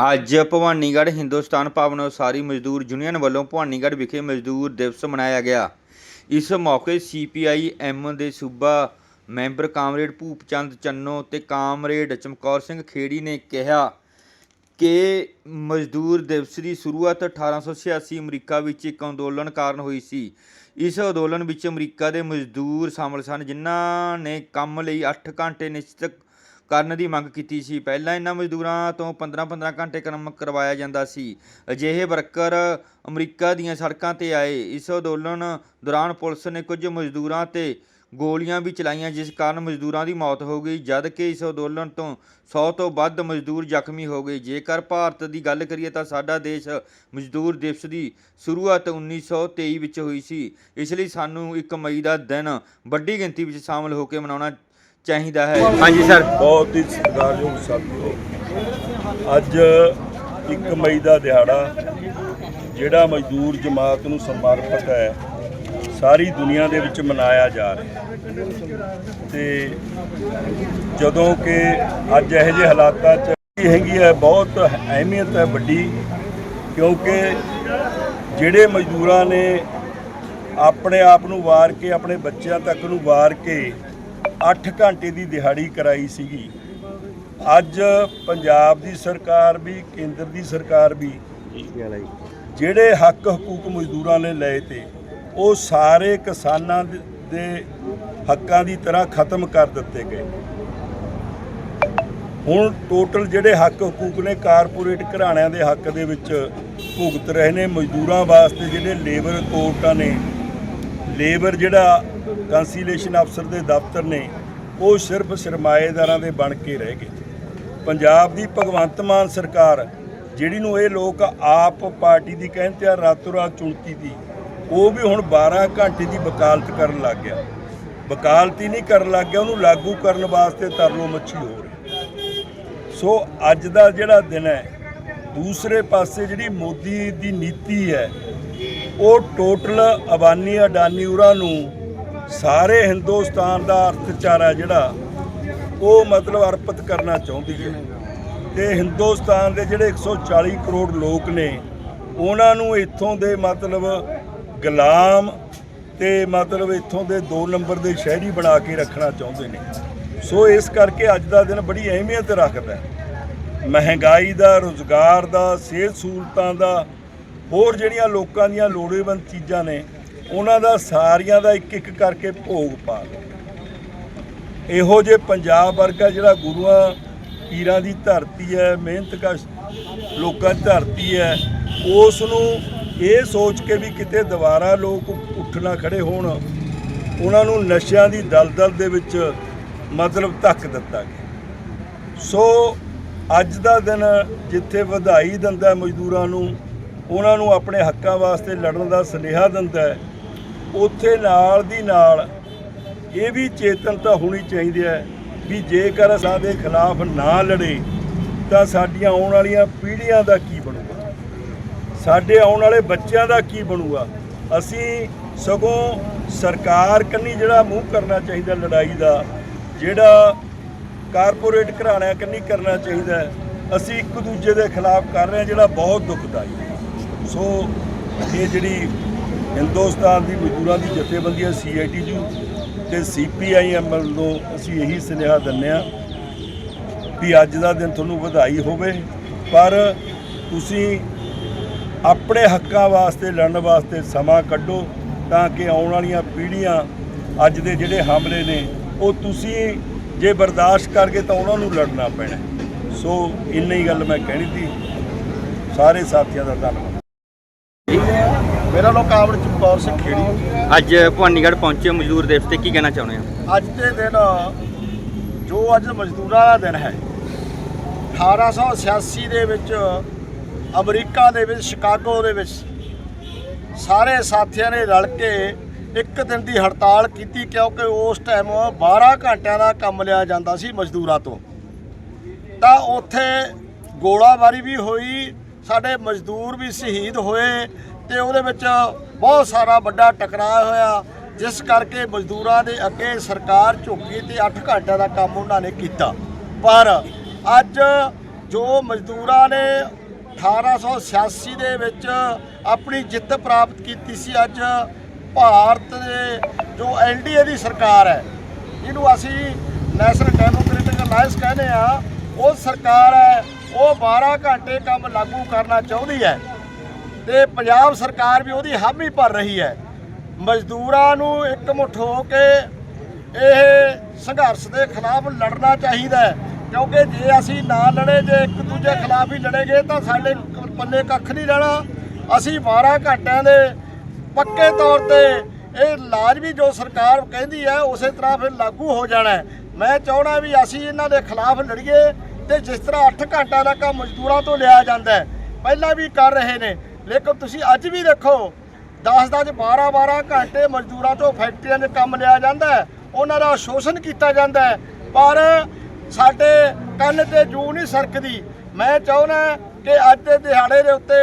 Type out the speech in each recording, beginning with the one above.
ਅੱਜ ਭਵਾਨੀਗੜ੍ਹ ਹਿੰਦੁਸਤਾਨ ਭਵਨ ਉਸਾਰੀ ਮਜ਼ਦੂਰ ਯੂਨੀਅਨ ਵੱਲੋਂ ਭਵਾਨੀਗੜ੍ਹ ਵਿਖੇ ਮਜ਼ਦੂਰ ਦਿਵਸ ਮਨਾਇਆ ਗਿਆ। ਇਸ ਮੌਕੇ ਸੀਪੀਆਈ ਐਮ ਦੇ ਸੂਬਾ ਮੈਂਬਰ ਕਾਮਰੇਡ ਭੂਪਚੰਦ ਚੰਨੋ ਤੇ ਕਾਮਰੇਡ ਚਮਕੌਰ ਸਿੰਘ ਖੇੜੀ ਨੇ ਕਿਹਾ ਕਿ ਮਜ਼ਦੂਰ ਦਿਵਸ ਦੀ ਸ਼ੁਰੂਆਤ 1886 ਅਮਰੀਕਾ ਵਿੱਚ ਇੱਕ ਅੰਦੋਲਨ ਕਾਰਨ ਹੋਈ ਸੀ। ਇਸ ਅੰਦੋਲਨ ਵਿੱਚ ਅਮਰੀਕਾ ਦੇ ਮਜ਼ਦੂਰ ਸ਼ਾਮਲ ਸਨ, ਜਿਨ੍ਹਾਂ ਨੇ ਕੰਮ ਲਈ 8 ਘੰਟੇ ਨਿਸ਼ਚਿਤ ਕਰਨ ਦੀ ਮੰਗ ਕੀਤੀ ਸੀ। ਪਹਿਲਾਂ ਇਹਨਾਂ ਮਜ਼ਦੂਰਾਂ ਤੋਂ 15-15 ਘੰਟੇ ਕੰਮ ਕਰਵਾਇਆ ਜਾਂਦਾ ਸੀ। ਅਜਿਹੇ ਵਰਕਰ ਅਮਰੀਕਾ ਦੀਆਂ ਸੜਕਾਂ ਤੇ ਆਏ। ਇਸ ਅੰਦੋਲਨ ਦੌਰਾਨ ਪੁਲਿਸ ਨੇ ਕੁਝ ਮਜ਼ਦੂਰਾਂ ਤੇ ਗੋਲੀਆਂ ਵੀ ਚਲਾਈਆਂ, ਜਿਸ ਕਾਰਨ ਮਜ਼ਦੂਰਾਂ ਦੀ ਮੌਤ ਹੋ ਗਈ ਜਦ ਕਿ ਇਸ ਅੰਦੋਲਨ ਤੋਂ 100 ਤੋਂ ਵੱਧ ਮਜ਼ਦੂਰ ਜ਼ਖਮੀ ਹੋ ਗਏ। ਜੇਕਰ ਭਾਰਤ ਦੀ ਗੱਲ ਕਰੀਏ ਤਾਂ ਸਾਡਾ ਦੇਸ਼ ਮਜ਼ਦੂਰ ਦਿਵਸ ਦੀ ਸ਼ੁਰੂਆਤ 1923 ਵਿੱਚ ਹੋਈ ਸੀ। ਇਸ ਲਈ ਸਾਨੂੰ 1 ਮਈ ਦਾ ਦਿਨ ਵੱਡੀ ਗਿਣਤੀ ਵਿੱਚ ਸ਼ਾਮਲ ਹੋ ਕੇ ਮਨਾਉਣਾ ਚਾਹੀਦਾ ਹੈ। ਹਾਂਜੀ ਸਰ। ਬਹੁਤ ਹੀ ਸਤਿਕਾਰਯੋਗ ਸਾਥੀਓ ਅੱਜ 1 ਮਈ ਦਾ ਦਿਹਾੜਾ ਜਿਹੜਾ ਮਜ਼ਦੂਰ ਜਮਾਤ ਨੂੰ ਸਮਰਪਿਤ ਹੈ ਸਾਰੀ ਦੁਨੀਆ ਦੇ ਵਿੱਚ ਮਨਾਇਆ ਜਾ ਰਿਹਾ ਤੇ ਜਦੋਂ ਕਿ ਅੱਜ ਇਹੋ ਜਿਹੇ ਹਾਲਾਤਾਂ 'ਚ ਹੈਗੀ ਹੈ ਬਹੁਤ ਅਹਿਮੀਅਤ ਹੈ ਵੱਡੀ ਕਿਉਂਕਿ ਜਿਹੜੇ ਮਜ਼ਦੂਰਾਂ ਨੇ ਆਪਣੇ ਆਪ ਨੂੰ ਵਾਰ ਕੇ ਆਪਣੇ ਬੱਚਿਆਂ ਤੱਕ ਨੂੰ ਵਾਰ ਕੇ 8 ਘੰਟੇ ਦੀ ਦਿਹਾੜੀ ਕਰਾਈ ਸੀਗੀ। ਅੱਜ ਪੰਜਾਬ ਦੀ ਸਰਕਾਰ ਵੀ, ਕੇਂਦਰ ਦੀ ਸਰਕਾਰ ਵੀ ਜਿਹੜੇ ਹੱਕ ਹਕੂਕ ਮਜ਼ਦੂਰਾਂ ਨੇ ਲਏ ਤੇ, ਉਹ ਸਾਰੇ ਕਿਸਾਨਾਂ ਦੇ- ਹੱਕਾਂ ਦੀ ਤਰ੍ਹਾਂ ਖਤਮ ਕਰ ਦਿੱਤੇ ਗਏ। ਹੁਣ ਟੋਟਲ ਜਿਹੜੇ ਹੱਕ ਹਕੂਕ ਨੇ, ਕਾਰਪੋਰੇਟ ਘਰਾਣਿਆਂ ਦੇ ਹੱਕ ਦੇ ਵਿੱਚ ਭੁਗਤ ਰਹੇ ਨੇ ਮਜ਼ਦੂਰਾਂ ਵਾਸਤੇ ਜਿਹੜੇ ਲੇਬਰ ਕੋਰਟਾਂ ਨੇ। ਲੇਬਰ ਜਿਹੜਾ ਕੰਸੀਲੇਸ਼ਨ ਅਫਸਰ ਦੇ ਦਫ਼ਤਰ ਨੇ ਉਹ ਸਿਰਫ ਸਰਮਾਏਦਾਰਾਂ ਦੇ ਬਣ ਕੇ ਰਹਿ ਗਏ। ਪੰਜਾਬ ਦੀ ਭਗਵੰਤ ਮਾਨ ਸਰਕਾਰ, ਜਿਹੜੀ ਨੂੰ ਇਹ ਲੋਕ ਆਪ ਪਾਰਟੀ ਦੀ ਕਹਿੰਦੇ ਆ ਰਾਤੋਂ ਰਾਤ ਚੁਣਤੀ ਦੀ, ਉਹ ਵੀ ਹੁਣ 12 ਘੰਟੇ ਦੀ ਵਕਾਲਤ ਕਰਨ ਲੱਗ ਗਿਆ। ਵਕਾਲਤੀ ਨਹੀਂ ਕਰਨ ਲੱਗ ਗਿਆ, ਉਹਨੂੰ ਲਾਗੂ ਕਰਨ ਵਾਸਤੇ ਤਰਲੋ ਮੱਛੀ ਹੋ ਰਹੀ। ਸੋ ਅੱਜ ਦਾ ਜਿਹੜਾ ਦਿਨ ਹੈ, ਦੂਸਰੇ ਪਾਸੇ ਜਿਹੜੀ ਮੋਦੀ ਦੀ ਨੀਤੀ ਹੈ, ਉਹ ਟੋਟਲ ਅਬਾਨੀ ਅਡਾਨੀ ਉਰਾਂ ਨੂੰ ਸਾਰੇ ਹਿੰਦੁਸਤਾਨ ਦਾ ਅਰਥਚਾਰਾ ਜਿਹੜਾ, ਉਹ ਮਤਲਬ ਅਰਪਿਤ ਕਰਨਾ ਚਾਹੁੰਦੀ ਹੈ। ਤੇ ਹਿੰਦੁਸਤਾਨ ਦੇ ਜਿਹੜੇ 140 ਕਰੋੜ ਲੋਕ ਨੇ, ਉਹਨਾਂ ਨੂੰ ਇੱਥੋਂ ਦੇ ਮਤਲਬ ਗੁਲਾਮ ਤੇ ਮਤਲਬ ਇੱਥੋਂ ਦੇ 2 ਨੰਬਰ ਦੇ ਸ਼ਹਿਰੀ ਬਣਾ ਕੇ ਰੱਖਣਾ ਚਾਹੁੰਦੇ ਨੇ। ਸੋ ਇਸ ਕਰਕੇ ਅੱਜ ਦਾ ਦਿਨ ਬੜੀ ਅਹਿਮੀਅਤ ਰੱਖਦਾ ਹੈ। ਮਹਿੰਗਾਈ ਦਾ, ਰੋਜ਼ਗਾਰ ਦਾ, ਸਿਹਤ ਸਹੂਲਤਾਂ ਦਾ, ਹੋਰ ਜਿਹੜੀਆਂ ਲੋਕਾਂ ਦੀਆਂ ਲੋੜਵੰਦ ਚੀਜ਼ਾਂ ਨੇ ਉਹਨਾਂ ਦਾ ਸਾਰੀਆਂ ਦਾ ਇੱਕ ਇੱਕ ਕਰਕੇ ਭੋਗ ਪਾ ਲਓ। ਇਹੋ ਜੇ ਪੰਜਾਬ ਵਰਗਾ ਜਿਹੜਾ ਗੁਰੂਆਂ, ਪੀਰਾਂ ਦੀ ਧਰਤੀ ਹੈ ਮਿਹਨਤਕਸ਼ ਲੋਕਾਂ ਦੀ ਧਰਤੀ ਹੈ ਉਸ ਨੂੰ ਇਹ ਸੋਚ ਕੇ ਵੀ ਕਿਤੇ ਦੁਬਾਰਾ ਲੋਕ ਉੱਠਣਾ ਖੜੇ ਹੋਣ, ਉਹਨਾਂ ਨੂੰ ਨਸ਼ਿਆਂ ਦੀ ਦਲਦਲ ਦੇ ਵਿੱਚ ਮਤਲਬ ਧੱਕ ਦਿੱਤਾ ਗਿਆ। ਸੋ ਅੱਜ ਦਾ ਦਿਨ ਜਿੱਥੇ ਵਧਾਈ ਦਿੰਦਾ ਮਜ਼ਦੂਰਾਂ ਨੂੰ, ਉਹਨਾਂ ਨੂੰ ਆਪਣੇ ਹੱਕਾਂ ਵਾਸਤੇ ਲੜਨ ਦਾ ਸੁਨੇਹਾ ਦਿੰਦਾ ਹੈ ਉੱਥੇ ਨਾਲ ਦੀ ਨਾਲ ਇਹ ਵੀ ਚੇਤਨਤਾ ਹੋਣੀ ਚਾਹੀਦੀ ਹੈ ਵੀ ਜੇਕਰ ਸਾਡੇ ਖਿਲਾਫ ਨਾ ਲੜੇ, ਤਾਂ ਸਾਡੀਆਂ ਆਉਣ ਵਾਲੀਆਂ ਪੀੜ੍ਹੀਆਂ ਦਾ ਕੀ ਬਣੂਗਾ? ਸਾਡੇ ਆਉਣ ਵਾਲੇ ਬੱਚਿਆਂ ਦਾ ਕੀ ਬਣੂਗਾ? ਅਸੀਂ ਸਗੋਂ ਸਰਕਾਰ ਕੰਨੀ ਜਿਹੜਾ ਮੂੰਹ ਕਰਨਾ ਚਾਹੀਦਾ ਲੜਾਈ ਦਾ, ਜਿਹੜਾ ਕਾਰਪੋਰੇਟ ਘਰਾਣਿਆਂ ਕੰਨੀ ਕਰਨਾ ਚਾਹੀਦਾ ਅਸੀਂ ਇੱਕ ਦੂਜੇ ਦੇ ਖਿਲਾਫ ਕਰ ਰਹੇ ਹਾਂ ਜਿਹੜਾ ਬਹੁਤ ਦੁਖਦਾਈ ਸੋ ਇਹ ਜਿਹੜੀ ਹਿੰਦੁਸਤਾਨ ਦੀ ਮਜ਼ਦੂਰਾਂ ਦੀ ਜਥੇਬੰਦੀ ਹੈ ਸੀਆਈਟੀਯੂ ਤੇ ਸੀਪੀਆਈਐਮ ਵੱਲੋਂ ਅਸੀਂ ਇਹੀ ਸੁਨੇਹਾ ਦਿੰਦੇ ਹਾਂ ਵੀ ਅੱਜ ਦਾ ਦਿਨ ਤੁਹਾਨੂੰ ਵਧਾਈ ਹੋਵੇ, ਪਰ ਤੁਸੀਂ ਆਪਣੇ ਹੱਕਾਂ ਵਾਸਤੇ, ਲੜਨ ਵਾਸਤੇ ਸਮਾਂ ਕੱਢੋ ਤਾਂ ਕਿ ਆਉਣ ਵਾਲੀਆਂ ਪੀੜ੍ਹੀਆਂ ਅੱਜ ਦੇ ਜਿਹੜੇ ਹਮਲੇ ਨੇ, ਉਹ ਤੁਸੀਂ ਜੇ ਬਰਦਾਸ਼ਤ ਕਰਕੇ ਤਾਂ ਉਹਨਾਂ ਨੂੰ ਲੜਨਾ ਪੈਣਾ। ਸੋ ਇੰਨੀ ਗੱਲ ਮੈਂ ਕਹਿਣੀ ਸੀ। ਸਾਰੇ ਸਾਥੀਆਂ ਦਾ ਧੰਨਵਾਦ। ਮੇਰਾ ਨਾਮ ਕਾਮੜ ਚਮਕੌਰ ਸਿੰਘ ਖੇੜੀ। ਅੱਜ ਭਵਾਨੀਗੜ੍ਹ ਪਹੁੰਚੇ ਮਜ਼ਦੂਰ ਦਿਵਸ ਤੇ ਕੀ ਕਹਿਣਾ ਚਾਹੁੰਦੇ ਹੋ? ਅੱਜ ਦੇ ਦਿਨ ਜੋ ਅੱਜ ਮਜ਼ਦੂਰਾਂ ਦਾ ਦਿਨ ਹੈ 1886 ਦੇ ਵਿੱਚ ਅਮਰੀਕਾ ਦੇ ਵਿੱਚ ਸ਼ਿਕਾਗੋ ਦੇ ਵਿੱਚ ਸਾਰੇ ਸਾਥੀਆਂ ਨੇ ਰਲ ਕੇ ਇੱਕ ਦਿਨ ਦੀ ਹੜਤਾਲ ਕੀਤੀ ਕਿਉਂਕਿ ਉਸ ਟਾਈਮ 12 ਘੰਟਿਆਂ ਦਾ ਕੰਮ ਲਿਆ ਜਾਂਦਾ ਸੀ ਮਜ਼ਦੂਰਾਂ ਤੋਂ। ਤਾਂ ਉੱਥੇ ਗੋਲਾਬਾਰੀ ਵੀ ਹੋਈ ਸਾਡੇ ਮਜ਼ਦੂਰ ਵੀ ਸ਼ਹੀਦ ਹੋਏ ਤੇ ਉਹਦੇ ਵਿੱਚ ਬਹੁਤ ਸਾਰਾ ਵੱਡਾ ਟਕਰਾਅ ਹੋਇਆ, ਜਿਸ ਕਰਕੇ ਮਜ਼ਦੂਰਾਂ ਦੇ ਅੱਗੇ ਸਰਕਾਰ ਝੁਕੀ ਤੇ 8 ਘੰਟਿਆਂ ਦਾ ਕੰਮ ਉਹਨਾਂ ਨੇ ਕੀਤਾ। ਪਰ ਅੱਜ ਜੋ ਮਜ਼ਦੂਰਾਂ ਨੇ 1886 ਦੇ ਵਿੱਚ ਆਪਣੀ ਜਿੱਤ ਪ੍ਰਾਪਤ ਕੀਤੀ ਸੀ, ਅੱਜ ਭਾਰਤ ਦੇ ਜੋ ਐਨਡੀਏ ਦੀ ਸਰਕਾਰ ਹੈ ਜਿਹਨੂੰ ਅਸੀਂ ਨੈਸ਼ਨਲ ਡੈਮੋਕ੍ਰੈਟਿਕ ਅਲਾਈਅੰਸ ਕਹਿੰਦੇ ਆ ਉਹ ਸਰਕਾਰ ਹੈ, ਉਹ 12 ਘੰਟੇ ਕੰਮ ਲਾਗੂ ਕਰਨਾ ਚਾਹੁੰਦੀ ਹੈ। ਤੇ ਪੰਜਾਬ ਸਰਕਾਰ ਵੀ ਉਹਦੀ ਹਾਮੀ ਭਰ ਰਹੀ ਹੈ। ਮਜ਼ਦੂਰਾਂ ਨੂੰ ਇੱਕ ਮੁੱਠ ਹੋ ਕੇ ਇਹ ਸੰਘਰਸ਼ ਦੇ ਖਿਲਾਫ ਲੜਨਾ ਚਾਹੀਦਾ ਹੈ, ਕਿਉਂਕਿ ਜੇ ਅਸੀਂ ਨਾ ਲੜੇ, ਜੇ ਇੱਕ ਦੂਜੇ ਖਿਲਾਫ ਹੀ ਲੜੇਗੇ, ਤਾਂ ਸਾਡੇ ਪੱਲੇ ਕੱਖ ਨਹੀਂ ਰਹਿਣਾ। ਅਸੀਂ 12 ਘੰਟਿਆਂ ਦੇ ਪੱਕੇ ਤੌਰ ਤੇ ਇਹ ਲਾਜ਼ਮੀ ਜੋ ਸਰਕਾਰ ਕਹਿੰਦੀ ਹੈ, ਉਸੇ ਤਰ੍ਹਾਂ ਫਿਰ ਲਾਗੂ ਹੋ ਜਾਣਾ ਮੈਂ ਚਾਹਣਾ ਵੀ ਅਸੀਂ ਇਹਨਾਂ ਦੇ ਖਿਲਾਫ ਲੜੀਏ ਤੇ ਜਿਸ ਤਰ੍ਹਾਂ 8 ਘੰਟਿਆਂ ਦਾ ਕੰਮ ਮਜ਼ਦੂਰਾਂ ਤੋਂ ਲਿਆ ਜਾਂਦਾ ਹੈ, ਪਹਿਲਾਂ ਵੀ ਕਰ ਰਹੇ ਨੇ। ਲੇਕਿਨ ਤੁਸੀਂ ਅੱਜ ਵੀ ਦੇਖੋ 10-10 12-12 ਘੰਟੇ ਮਜ਼ਦੂਰਾਂ ਤੋਂ ਫੈਕਟਰੀਆਂ 'ਚ ਕੰਮ ਲਿਆ ਜਾਂਦਾ ਹੈ, ਉਹਨਾਂ ਦਾ ਸ਼ੋਸ਼ਣ ਕੀਤਾ ਜਾਂਦਾ ਹੈ। ਪਰ ਸਾਡੇ ਕੰਨ ਤੇ ਜੂ ਨਹੀਂ ਸਰਕਦੀ। ਮੈਂ ਚਾਹੁੰਦਾ ਕਿ ਅੱਜ ਦੇ ਦਿਹਾੜੇ ਦੇ ਉੱਤੇ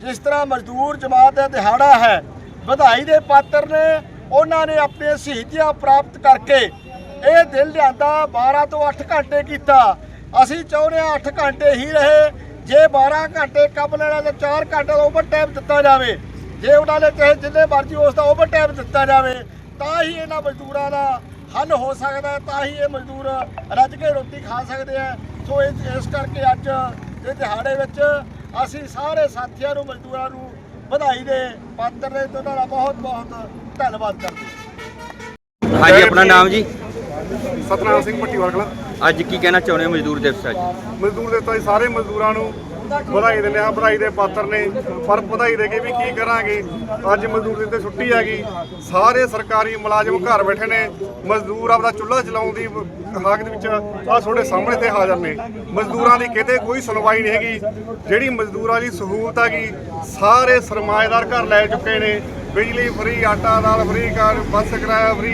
ਜਿਸ ਤਰ੍ਹਾਂ ਮਜ਼ਦੂਰ ਜਮਾਤ ਦਾ ਦਿਹਾੜਾ ਹੈ, ਵਧਾਈ ਦੇ ਪਾਤਰ ਨੇ ਉਹਨਾਂ ਨੇ ਆਪਣੇ ਸ਼ਹੀਦੀਆਂ ਪ੍ਰਾਪਤ ਕਰਕੇ ਇਹ ਦਿਲ ਲਿਆਂਦਾ 12 ਤੋਂ 8 ਘੰਟੇ ਕੀਤਾ। ਅਸੀਂ ਚਾਹੁੰਦੇ ਹਾਂ 8 ਘੰਟੇ ਹੀ ਰਹੇ। ਜੇ 12 ਘੰਟੇ ਕੰਮ ਲੈਣਾ ਤਾਂ 4 ਘੰਟੇ ਦਾ ਓਵਰ ਟਾਈਮ ਦਿੱਤਾ ਜਾਵੇ ਜੇ ਉਹਨਾਂ ਨੇ ਚਾਹੇ ਜਿੰਨੇ ਮਰਜ਼ੀ ਉਸ ਦਾ ਓਵਰ ਟਾਈਮ ਦਿੱਤਾ ਜਾਵੇ ਤਾਂ ਹੀ ਇਹਨਾਂ ਮਜ਼ਦੂਰਾਂ ਦਾ ਹੱਲ ਹੋ ਸਕਦਾ ਹੈ, ਤਾਂ ਹੀ ਇਹ ਮਜ਼ਦੂਰ ਰੱਜ ਕੇ ਰੋਟੀ ਖਾ ਸਕਦੇ ਆ ਸੋ ਇਸ ਇਸ ਕਰਕੇ ਅੱਜ ਦੇ ਦਿਹਾੜੇ ਵਿੱਚ ਅਸੀਂ ਸਾਰੇ ਸਾਥੀਆਂ ਨੂੰ ਮਜ਼ਦੂਰਾਂ ਨੂੰ ਵਧਾਈ ਦੇ ਪਾਤਰ ਨੇ ਤੇ ਉਹਨਾਂ ਦਾ ਬਹੁਤ ਬਹੁਤ ਧੰਨਵਾਦ ਕਰਦੇ ਹਾਂ। ਹਾਂਜੀ ਆਪਣਾ ਨਾਮ ਜੀ? ਸਤਨਾਮ ਸਿੰਘ ਪੱਟੀ ਵਾਲਾ ਅੱਜ ਕੀ ਕਹਿਣਾ ਚਾਹੁੰਦੇ ਹੋ ਮਜ਼ਦੂਰ ਦਿਵਸ ਅੱਜ? ਮਜ਼ਦੂਰ ਦੇ ਤਾਂ ਸਾਰੇ ਮਜ਼ਦੂਰਾਂ ਨੂੰ ਵਧਾਈ ਦਿੰਦੇ ਹਾਂ, ਵਧਾਈ ਦੇ ਪਾਤਰ ਨੇ, ਪਰ ਵਧਾਈ ਦੇ ਕੇ ਵੀ ਕੀ ਕਰਾਂਗੇ? ਅੱਜ ਮਜ਼ਦੂਰ ਦੇ ਤੇ ਛੁੱਟੀ ਹੈਗੀ ਸਾਰੇ ਸਰਕਾਰੀ ਮੁਲਾਜ਼ਮ ਘਰ ਬੈਠੇ ਨੇ। ਮਜ਼ਦੂਰ ਆਪਦਾ ਚੁੱਲ੍ਹਾ ਚਲਾਉਣ ਦੀ ਹਾਕ ਦੇ ਵਿੱਚ ਆ ਤੁਹਾਡੇ ਸਾਹਮਣੇ ਤੇ ਹਾਜ਼ਰ ਨੇ। ਮਜ਼ਦੂਰਾਂ ਦੀ ਕਿਤੇ ਕੋਈ ਸੁਣਵਾਈ ਨਹੀਂ ਹੈਗੀ। ਜਿਹੜੀ ਮਜ਼ਦੂਰਾਂ ਦੀ ਸਹੂਲਤ ਹੈਗੀ ਸਾਰੇ ਸਰਮਾਏਦਾਰ ਘਰ ਲੈ ਚੁੱਕੇ ਨੇ। ਬਿਜਲੀ ਫਰੀ ਆਟਾ ਦਾਲ ਫਰੀ ਕਾਰ ਬੱਸ ਕਿਰਾਇਆ ਫਰੀ।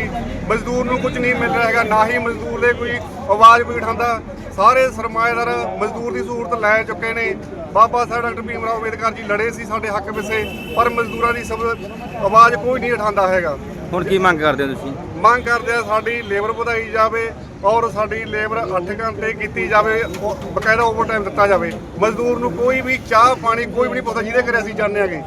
ਮਜ਼ਦੂਰ ਨੂੰ ਕੁਝ ਨਹੀਂ ਮਿਲ ਰਿਹਾ ਹੈਗਾ ਨਾ ਹੀ ਮਜ਼ਦੂਰ ਦੇ ਕੋਈ ਆਵਾਜ਼ ਕੋਈ ਉਠਾਉਂਦਾ ਸਾਰੇ ਸਰਮਾਏਦਾਰ ਮਜ਼ਦੂਰ ਦੀ ਸਹੂਲਤ ਲੈ ਚੁੱਕੇ ਨੇ। ਬਾਬਾ ਸਾਹਿਬ ਡਾਕਟਰ ਭੀਮ ਰਾਓ ਅੰਬੇਦਕਰ ਜੀ ਲੜੇ ਸੀ ਸਾਡੇ ਹੱਕ ਵਿਸੇ ਪਰ ਮਜ਼ਦੂਰਾਂ ਦੀ ਸਭ ਆਵਾਜ਼ ਕੋਈ ਨਹੀਂ ਉਠਾਉਂਦਾ ਹੈਗਾ। ਹੁਣ ਕੀ ਮੰਗ ਕਰਦੇ ਹੋ ਤੁਸੀਂ? ਮੰਗ ਕਰਦੇ ਆ ਸਾਡੀ ਲੇਬਰ ਵਧਾਈ ਜਾਵੇ ਔਰ ਸਾਡੀ ਲੇਬਰ 8 ਘੰਟੇ ਕੀਤੀ ਜਾਵੇ ਬਕਾਇਦਾ ਓਵਰ ਟਾਈਮ ਦਿੱਤਾ ਜਾਵੇ। ਮਜ਼ਦੂਰ ਨੂੰ ਕੋਈ ਵੀ ਚਾਹ ਪਾਣੀ ਕੋਈ ਵੀ ਨਹੀਂ ਪੁੱਛਦਾ ਜਿਹਦੇ ਘਰੇ ਅਸੀਂ ਜਾਂਦੇ ਆਗੇ